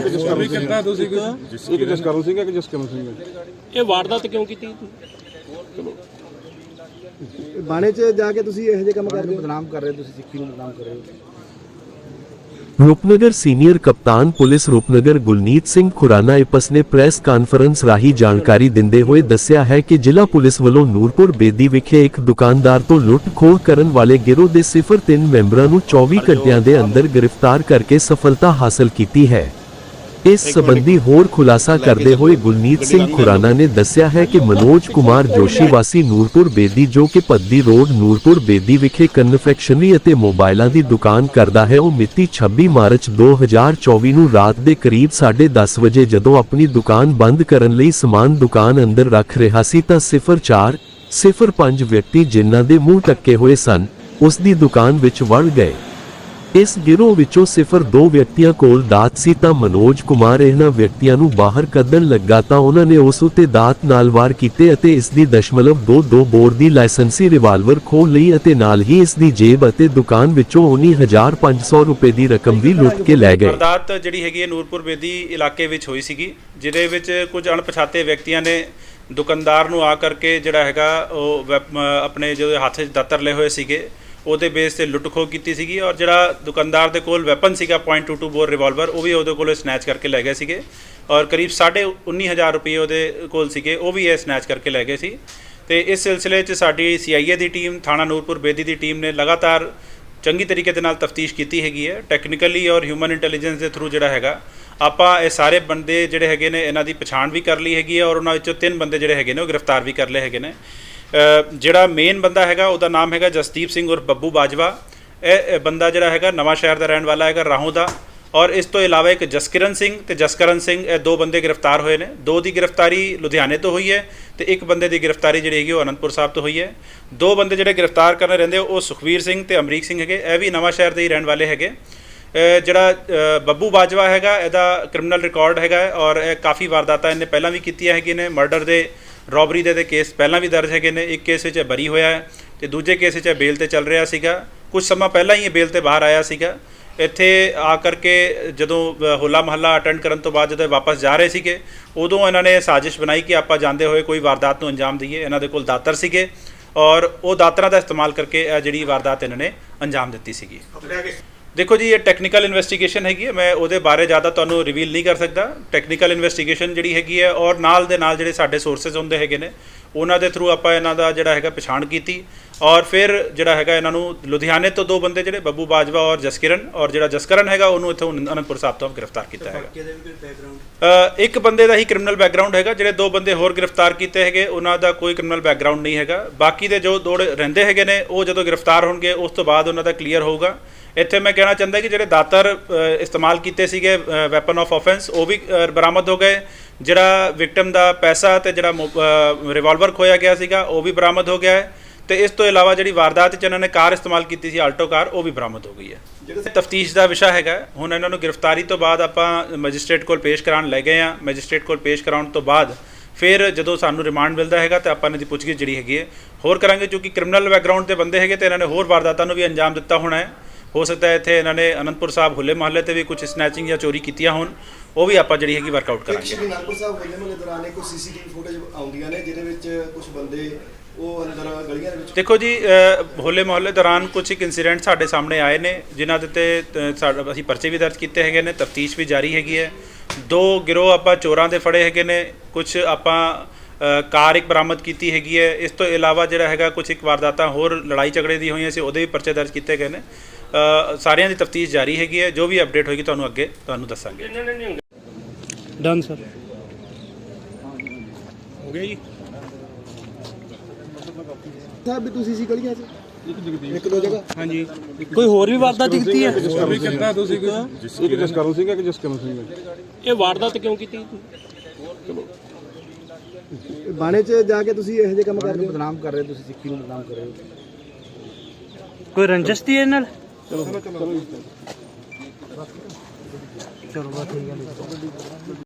ਜਸਕਰਨ ਸਿੰਘ ਕਿੱਦਾਂ ਤੁਸੀਂ ਇੱਕ ਜਸਕਰਨ ਸਿੰਘ ਹੈ ਕਿ ਜਸਕਰਨ ਸਿੰਘ ਹੈ ਇਹ ਵਾਰਦਾਤ ਕਿਉਂ ਕੀਤੀ? ਬਾਣੇ 'ਚ ਜਾ ਕੇ ਤੁਸੀਂ ਇਹੋ ਜਿਹੇ ਕੰਮ ਕਰਦੇ ਹੋ? ਬਦਨਾਮ ਕਰ ਰਹੇ ਹੋ ਤੁਸੀਂ ਸਿੱਖੀ ਨੂੰ ਬਦਨਾਮ ਕਰ ਰਹੇ ਹੋ? ਰੂਪਨਗਰ ਸੀਨੀਅਰ ਕਪਤਾਨ ਪੁਲਿਸ ਰੂਪਨਗਰ ਗੁਲਨੀਤ ਸਿੰਘ ਖੁਰਾਨਾ ਇਪਸ ਨੇ ਪ੍ਰੈਸ ਕਾਨਫਰੰਸ ਰਾਹੀਂ ਜਾਣਕਾਰੀ ਦਿੰਦੇ ਹੋਏ ਦੱਸਿਆ ਹੈ ਕਿ ਜ਼ਿਲ੍ਹਾ ਪੁਲਿਸ ਵੱਲੋਂ ਨੂਰਪੁਰ ਬੇਦੀ ਵਿਖੇ ਇੱਕ ਦੁਕਾਨਦਾਰ ਤੋਂ ਲੁੱਟ-ਖੋਹ ਕਰਨ ਵਾਲੇ ਗਿਰੋਹ ਦੇ 03 ਮੈਂਬਰਾਂ ਨੂੰ 24 ਘੰਟਿਆਂ ਦੇ ਅੰਦਰ ਗ੍ਰਿਫਤਾਰ ਕਰਕੇ ਸਫਲਤਾ ਹਾਸਲ ਕੀਤੀ ਹੈ। ਇਸ ਸੰਬੰਧੀ ਹੋਰ ਖੁਲਾਸਾ ਕਰਦੇ ਹੋਏ ਗੁਲਨੀਤ ਸਿੰਘ ਖੁਰਾਨਾ ਨੇ ਦੱਸਿਆ ਹੈ ਕਿ ਮਨੋਜ ਕੁਮਾਰ ਜੋਸ਼ੀ ਵਾਸੀ ਨੂਰਪੁਰ ਬੇਦੀ ਜੋ ਕਿ ਪੱਦੀ ਰੋਡ ਨੂਰਪੁਰ ਬੇਦੀ ਵਿਖੇ ਕਨਫੈਕਸ਼ਨਰੀ ਅਤੇ ਮੋਬਾਈਲਾਂ ਦੀ ਦੁਕਾਨ ਕਰਦਾ ਹੈ। ਉਹ ਮਿਤੀ 26 ਮਾਰਚ 2024 ਨੂੰ ਰਾਤ ਦੇ ਕਰੀਬ 10:30 ਵਜੇ ਜਦੋਂ ਆਪਣੀ ਦੁਕਾਨ ਬੰਦ ਕਰਨ ਲਈ ਸਮਾਨ ਦੁਕਾਨ ਅੰਦਰ ਰੱਖ ਰਿਹਾ ਸੀ ਤਾਂ 04 05 ਵਿਅਕਤੀ ਜਿਨ੍ਹਾਂ ਦੇ ਮੂੰਹ ਟੱਕੇ ਹੋਏ ਸਨ ਉਸ ਦੀ ਦੁਕਾਨ ਵਿੱਚ ਵੜ ਗਏ। ਇਸ ਗਿਰੋਹ ਵਿੱਚੋਂ ਸਿਫਰ ਦੋ ਵਿਅਕਤੀਆਂ ਕੋਲ ਦਾਤ ਸੀ ਤਾਂ ਮਨੋਜ ਕੁਮਾਰ ਇਹਨਾਂ ਵਿਅਕਤੀਆਂ ਨੂੰ ਬਾਹਰ ਕੱਢਣ ਲੱਗਾ ਤਾਂ ਉਹਨਾਂ ਨੇ ਉਸ ਉੱਤੇ ਦਾਤ ਨਾਲ ਵਾਰ ਕੀਤੇ ਅਤੇ ਇਸ ਦੀ ਦਸ਼ਮਲਵ 22 ਬੋਰ ਦੀ ਲਾਇਸੈਂਸੀ ਰਿਵਾਲਵਰ ਖੋਹ ਲਈ ਅਤੇ ਨਾਲ ਹੀ ਇਸ ਦੀ ਜੇਬ ਅਤੇ ਦੁਕਾਨ ਵਿੱਚੋਂ 19500 ਰੁਪਏ ਦੀ ਰਕਮ ਵੀ ਲੁੱਟ ਕੇ ਲੈ ਗਏ। ਵਾਰਦਾਤ ਜਿਹੜੀ ਹੈਗੀ ਹੈ ਨੂਰਪੁਰ ਬੇਦੀ ਇਲਾਕੇ ਵਿੱਚ ਹੋਈ ਸੀਗੀ, ਜਿਹਦੇ ਵਿੱਚ ਕੁਝ ਅਣਪਛਾਤੇ ਵਿਅਕਤੀਆਂ ਨੇ ਦੁਕਾਨਦਾਰ ਨੂੰ ਆ ਕਰਕੇ ਜਿਹੜਾ ਹੈਗਾ ਉਹ ਆਪਣੇ ਜੋ ਹੱਥ 'ਚ ਦਾਤਰ ਲਏ ਹੋਏ ਸੀਗੇ। ਉਹਦੇ ਬੇਸ ਤੇ ਲੁੱਟ ਖੋਹ ਕੀਤੀ ਸੀਗੀ ਔਰ ਜਿਹੜਾ ਦੁਕਾਨਦਾਰ ਦੇ ਕੋਲ ਵੈਪਨ ਸੀਗਾ .22 ਬੋਰ ਰਿਵਾਲਵਰ ਉਹ ਵੀ ਉਹਦੇ ਕੋਲੋਂ ਸਨੈਚ ਕਰਕੇ ਲੈ ਗਏ ਸੀਗੇ। ਔਰ ਕਰੀਬ 19500 ਰੁਪਏ ਉਹਦੇ ਕੋਲ ਸੀਗੇ, ਉਹ ਵੀ ਇਹ ਸਨੈਚ ਕਰਕੇ ਲੈ ਗਏ ਸੀ। ਤੇ ਇਸ ਸਿਲਸਿਲੇ 'ਚ ਸਾਡੀ ਸੀਆਈਏ ਦੀ ਟੀਮ ਥਾਣਾ ਨੂਰਪੁਰ ਬੇਦੀ ਦੀ ਟੀਮ ਨੇ ਲਗਾਤਾਰ ਚੰਗੀ ਤਰੀਕੇ ਦੇ ਨਾਲ ਤਫਤੀਸ਼ ਕੀਤੀ ਹੈਗੀ ਹੈ। ਟੈਕਨੀਕਲੀ ਔਰ ਹਿਊਮਨ ਇੰਟੈਲੀਜੈਂਸ ਦੇ ਥਰੂ ਜਿਹੜਾ ਹੈਗਾ, ਆਪਾਂ ਇਹ ਸਾਰੇ ਬੰਦੇ ਜਿਹੜੇ ਹੈਗੇ ਨੇ, ਇਹਨਾਂ ਦੀ ਪਛਾਣ ਵੀ ਕਰ ਲਈ ਹੈਗੀ ਹੈ ਔਰ ਉਹਨਾਂ ਵਿੱਚੋਂ ਤਿੰਨ ਬੰਦੇ ਜਿਹੜੇ ਹੈਗੇ ਨੇ, ਉਹ ਗ੍ਰਿਫਤਾਰ ਵੀ ਕਰ ਲਏ ਹੈਗੇ ਨੇ। ਜਿਹੜਾ ਮੇਨ ਬੰਦਾ ਹੈਗਾ, ਉਹਦਾ ਨਾਮ ਹੈਗਾ ਜਸਦੀਪ ਸਿੰਘ ਉਰ ਬੱਬੂ ਬਾਜਵਾ। ਇਹ ਬੰਦਾ ਜਿਹੜਾ ਹੈਗਾ ਨਵਾਂ ਸ਼ਹਿਰ ਦਾ ਰਹਿਣ ਵਾਲਾ ਹੈਗਾ, ਰਾਹੋਂ ਦਾ। ਔਰ ਇਸ ਤੋਂ ਇਲਾਵਾ ਇੱਕ ਜਸਕਿਰਨ ਸਿੰਘ ਤੇ ਜਸਕਰਨ ਸਿੰਘ, ਇਹ ਦੋ ਬੰਦੇ ਗ੍ਰਿਫਤਾਰ ਹੋਏ ਨੇ। ਦੋ ਦੀ ਗ੍ਰਿਫਤਾਰੀ ਲੁਧਿਆਣੇ ਤੋਂ ਹੋਈ ਹੈ ਤੇ ਇੱਕ ਬੰਦੇ ਦੀ ਗ੍ਰਿਫਤਾਰੀ ਜਿਹੜੀ ਹੈਗੀ ਉਹ ਅਨੰਦਪੁਰ ਸਾਹਿਬ ਤੋਂ ਹੋਈ ਹੈ। ਦੋ ਬੰਦੇ ਜਿਹੜੇ ਗ੍ਰਿਫਤਾਰ ਕਰਨੇ ਰਹਿੰਦੇ ਉਹ ਸੁਖਵੀਰ ਸਿੰਘ ਤੇ ਅਮਰੀਕ ਸਿੰਘ ਹੈਗੇ। ਇਹ ਵੀ ਨਵਾਂ ਸ਼ਹਿਰ ਦੇ ਹੀ ਰਹਿਣ ਵਾਲੇ ਹੈਗੇ। ਜਿਹੜਾ ਬੱਬੂ ਬਾਜਵਾ ਹੈਗਾ, ਇਹਦਾ ਕ੍ਰਿਮੀਨਲ ਰਿਕਾਰਡ ਹੈਗਾ ਔਰ ਇਹ ਕਾਫੀ ਵਾਰਦਾਤਾਂ ਇਹਨੇ ਪਹਿਲਾਂ ਵੀ ਕੀਤੀਆਂ ਹੈਗੀਆਂ ਨੇ। ਮਰਡਰ ਦੇ ਰੋਬਰੀ ਦੇ ਦੇ ਕੇਸ ਪਹਿਲਾਂ ਵੀ ਦਰਜ ਹੈਗੇ ਨੇ। ਇੱਕ ਕੇਸ ਵਿੱਚ ਇਹ ਬਰੀ ਹੋਇਆ ਹੈ ਤੇ ਦੂਜੇ ਕੇਸ ਵਿੱਚ ਇਹ ਬੇਲ ਤੇ ਚੱਲ ਰਿਹਾ ਸੀਗਾ। ਕੁਝ ਸਮਾਂ ਪਹਿਲਾਂ ਹੀ ਇਹ ਬੇਲ ਤੇ ਬਾਹਰ ਆਇਆ ਸੀਗਾ। ਇੱਥੇ ਆ ਕਰਕੇ ਜਦੋਂ ਹੋਲਾ ਮਹੱਲਾ ਅਟੈਂਡ ਕਰਨ ਤੋਂ ਬਾਅਦ ਜਦੋਂ ਵਾਪਸ ਜਾ ਰਹੇ ਸੀਗੇ, ਉਦੋਂ ਇਹਨਾਂ ਨੇ ਸਾਜ਼ਿਸ਼ ਬਣਾਈ ਕਿ ਆਪਾਂ ਜਾਂਦੇ ਹੋਏ ਕੋਈ ਵਾਰਦਾਤ ਨੂੰ ਅੰਜਾਮ ਦਈਏ। ਇਹਨਾਂ ਦੇ ਕੋਲ ਦਾਤਰ ਸੀਗੇ ਔਰ ਉਹ ਦਾਤਰਾਂ ਦਾ ਇਸਤੇਮਾਲ ਕਰਕੇ ਜਿਹੜੀ ਵਾਰਦਾਤ ਇਹਨਾਂ ਨੇ ਅੰਜਾਮ ਦਿੱਤੀ ਸੀਗੀ। ਦੇਖੋ ਜੀ ਇਹ ਟੈਕਨੀਕਲ ਇਨਵੈਸਟੀਗੇਸ਼ਨ ਹੈਗੀ ਹੈ। ਮੈਂ ਉਹਦੇ ਬਾਰੇ ਜ਼ਿਆਦਾ ਤੁਹਾਨੂੰ ਰਿਵੀਲ ਨਹੀਂ ਕਰ ਸਕਦਾ। ਟੈਕਨੀਕਲ ਇਨਵੈਸਟੀਗੇਸ਼ਨ ਜਿਹੜੀ ਹੈਗੀ ਹੈ ਔਰ ਨਾਲ ਦੇ ਨਾਲ ਜਿਹੜੇ ਸਾਡੇ ਸੋਰਸਸ ਹੁੰਦੇ ਹੈਗੇ ਨੇ ਉਹਨਾਂ ਦੇ ਥਰੂ ਆਪਾਂ ਇਹਨਾਂ ਦਾ ਜਿਹੜਾ ਹੈਗਾ ਪਛਾਣ ਕੀਤੀ। ਔਰ ਫਿਰ ਜਿਹੜਾ ਹੈਗਾ ਇਹਨਾਂ ਨੂੰ ਲੁਧਿਆਣੇ ਤੋਂ ਦੋ ਬੰਦੇ ਜਿਹੜੇ ਬੱਬੂ ਬਾਜਵਾ ਔਰ ਜਸਕਿਰਨ ਔਰ ਜਿਹੜਾ ਜਸਕਰਨ ਹੈਗਾ ਉਹਨੂੰ ਇੱਥੋਂ ਅਨੰਦਪੁਰ ਸਾਹਿਬ ਤੋਂ ਗ੍ਰਿਫਤਾਰ ਕੀਤਾ ਹੈਗਾ। ਇੱਕ ਬੰਦੇ ਦਾ ਹੀ ਕ੍ਰਿਮੀਨਲ ਬੈਕਗ੍ਰਾਉਂਡ ਹੈਗਾ ਜਿਹੜੇ ਦੋ ਬੰਦੇ ਹੋਰ ਗ੍ਰਿਫਤਾਰ ਕੀਤੇ ਹੈਗੇ ਉਹਨਾਂ ਦਾ ਕੋਈ ਕ੍ਰਿਮੀਨਲ ਬੈਕਗ੍ਰਾਉਂਡ ਨਹੀਂ ਹੈਗਾ। ਬਾਕੀ ਦੇ ਜੋ ਦੋ ਰਹਿੰਦੇ ਹੈਗੇ ਨੇ ਉਹ ਜਦੋਂ ਗ੍ਰਿਫਤਾਰ ਹੋਣਗੇ ਉਸ ਤੋਂ ਬਾਅਦ ਉਹਨਾਂ ਦਾ ਕਲੀਅਰ ਹੋਊਗਾ। ਇੱਥੇ ਮੈਂ ਕਹਿਣਾ ਚਾਹੁੰਦਾ ਕਿ ਜਿਹੜੇ ਦਾਤਰ ਇਸਤੇਮਾਲ ਕੀਤੇ ਸੀਗੇ ਵੈਪਨ ਆਫ ਆਫੈਂਸ ਉਹ ਵੀ ਬਰਾਮਦ ਹੋ ਗਏ। ਜਿਹੜਾ ਵਿਕਟਮ ਦਾ ਪੈਸਾ ਤੇ ਜਿਹੜਾ ਰਿਵਾਲਵਰ ਖੋਇਆ ਗਿਆ ਸੀਗਾ ਉਹ ਵੀ ਬਰਾਮਦ ਹੋ ਗਿਆ ਹੈ। ਤੇ ਇਸ ਤੋਂ ਇਲਾਵਾ ਜਿਹੜੀ ਵਾਰਦਾਤ 'ਚ ਇਹਨਾਂ ਨੇ ਕਾਰ ਇਸਤੇਮਾਲ ਕੀਤੀ ਸੀ ਆਲਟੋ ਕਾਰ ਉਹ ਵੀ ਬਰਾਮਦ ਹੋ ਗਈ ਹੈ। ਤਫਤੀਸ਼ ਦਾ ਵਿਸ਼ਾ ਹੈਗਾ ਹੁਣ ਇਹਨਾਂ ਨੂੰ ਗ੍ਰਿਫਤਾਰੀ ਤੋਂ ਬਾਅਦ ਆਪਾਂ ਮੈਜਿਸਟ੍ਰੇਟ ਕੋਲ ਪੇਸ਼ ਕਰਾਉਣ ਲੈ ਗਏ ਆ ਮੈਜਿਸਟ੍ਰੇਟ ਕੋਲ ਪੇਸ਼ ਕਰਾਉਣ ਤੋਂ ਬਾਅਦ ਫਿਰ ਜਦੋਂ ਸਾਨੂੰ ਰਿਮਾਂਡ ਮਿਲਦਾ ਹੈਗਾ ਤੇ ਆਪਾਂ ਇਹਨਾਂ ਦੀ ਪੁੱਛਗਿੱਛ ਜਿਹੜੀ ਹੈਗੀ ਹੈ ਹੋਰ ਕਰਾਂਗੇ ਕਿਉਂਕਿ ਕ੍ਰਿਮੀਨਲ ਬੈਕਗ੍ਰਾਉਂਡ ਦੇ ਬੰਦੇ ਹੈਗੇ ਤੇ ਇਹਨਾਂ ਨੇ ਹੋਰ ਵਾਰਦਾਤਾਂ ਨੂੰ ਵੀ ਅੰਜਾਮ ਦਿੱਤਾ ਹੋਣਾ ਹੈ। ਹੋ ਸਕਦਾ ਹੈ ਇੱਥੇ ਇਹਨਾਂ ਨੇ ਅਨੰਦਪੁਰ ਸਾਹਿਬ ਹੁੱਲੇ ਮਹੱਲੇ ਤੇ ਵੀ ਕੁਝ ਸਨੈਚਿੰਗ ਜਾਂ ਚੋਰੀ ਕੀਤੀਆਂ ਹੋਣ ਉਹ ਵੀ ਆਪਾਂ ਜਿਹੜੀ ਹੈਗੀ ਵਰਕਆਊਟ ਕਰਾਂਗੇ। ਸ਼੍ਰੀ ਨਾਗਪੁਰ ਸਾਹਿਬ ਹੋਲੇ ਮਹੱਲੇ ਦੌਰਾਨ ਇੱਕ ਸੀਸੀਟੀਵੀ ਫੁਟੇਜ ਆਉਂਦੀਆਂ ਨੇ ਜਿਹਦੇ ਵਿੱਚ ਕੁਝ ਬੰਦੇ ਉਹ ਅੰਦਰ ਗਲੀਆਂ ਦੇ ਵਿੱਚ ਦੇਖੋ ਜੀ ਹੋਲੇ ਮਹੱਲੇ ਦੌਰਾਨ ਕੁਝ ਇੱਕ ਇਨਸੀਡੈਂਟ ਸਾਡੇ ਸਾਹਮਣੇ ਆਏ ਨੇ ਜਿਨ੍ਹਾਂ ਦੇ ਤੇ ਸਾਡਾ ਅਸੀਂ ਪਰਚੇ ਵੀ ਦਰਜ ਕੀਤੇ ਹੈਗੇ ਨੇ ਤਫਤੀਸ਼ ਵੀ ਜਾਰੀ ਹੈਗੀ ਹੈ। ਦੋ ਗਿਰੋਹ ਆਪਾਂ ਚੋਰਾਂ ਦੇ ਫੜੇ ਹੈਗੇ ਨੇ ਕੁਝ ਆਪਾਂ ਕਾਰ ਇੱਕ ਬਰਾਮਦ ਕੀਤੀ ਹੈਗੀ ਹੈ। ਇਸ ਤੋਂ ਇਲਾਵਾ ਜਿਹੜਾ ਹੈਗਾ ਕੁਝ ਇੱਕ ਵਾਰਦਾਤਾਂ ਹੋਰ ਲੜਾਈ ਝਗੜੇ ਦੀ ਹੋਈਆਂ ਸੀ ਉਹਦੇ ਵੀ ਪਰਚੇ ਦਰਜ ਕੀਤੇ ਗਏ ਨੇ। ਸਾਰਿਆਂ ਦੀ ਤਫਤੀਸ਼ ਜਾਰੀ ਹੈਗੀ ਹੈ। ਜੋ ਵੀ ਅਪਡੇਟ ਹੋਏਗੀ ਤੁਹਾਨੂੰ ਅੱਗੇ ਤੁਹਾਨੂੰ ਦੱਸਾਂਗੇ। ਡਨ ਸਰ ਹੋ? ਗਿਆ ਜੀ? ਸਾਹਿਬ ਵੀ ਤੁਸੀਂ ਸੀ ਗਲੀਆਂ 'ਚ? ਇੱਕ ਦੋ ਜਗ੍ਹਾ? ਹਾਂਜੀ। ਕੋਈ ਹੋਰ ਵੀ ਵਾਰਦਾਤ ਕੀਤੀ ਹੈ? ਵੀ ਕਿੱਦਾਂ ਤੁਸੀਂ ਇੱਕ ਜਸਕਰਨ ਸਿੰਘ। ਹੈ ਕਿ ਜਸਕਰਨ ਸਿੰਘ ਹੈ? ਇਹ ਵਾਰਦਾਤ ਕਿਉਂ ਕੀਤੀ? ਬਾਣੇ 'ਚ ਜਾ ਕੇ ਤੁਸੀਂ ਇਹੋ ਜਿਹੇ ਕੰਮ ਕਰਦੇ ਹੋ? ਬਦਨਾਮ ਕਰ ਰਹੇ ਹੋ ਤੁਸੀਂ ਸਿੱਖੀ ਨੂੰ ਬਦਨਾਮ ਕਰ ਰਹੇ ਹੋ। ਕੋਈ ਰੰਜਿਸ਼ ਦੀ ਇਹ ਨਾਲ? ਚਲੋ ਬਸ ਠੀਕ ਹੈ।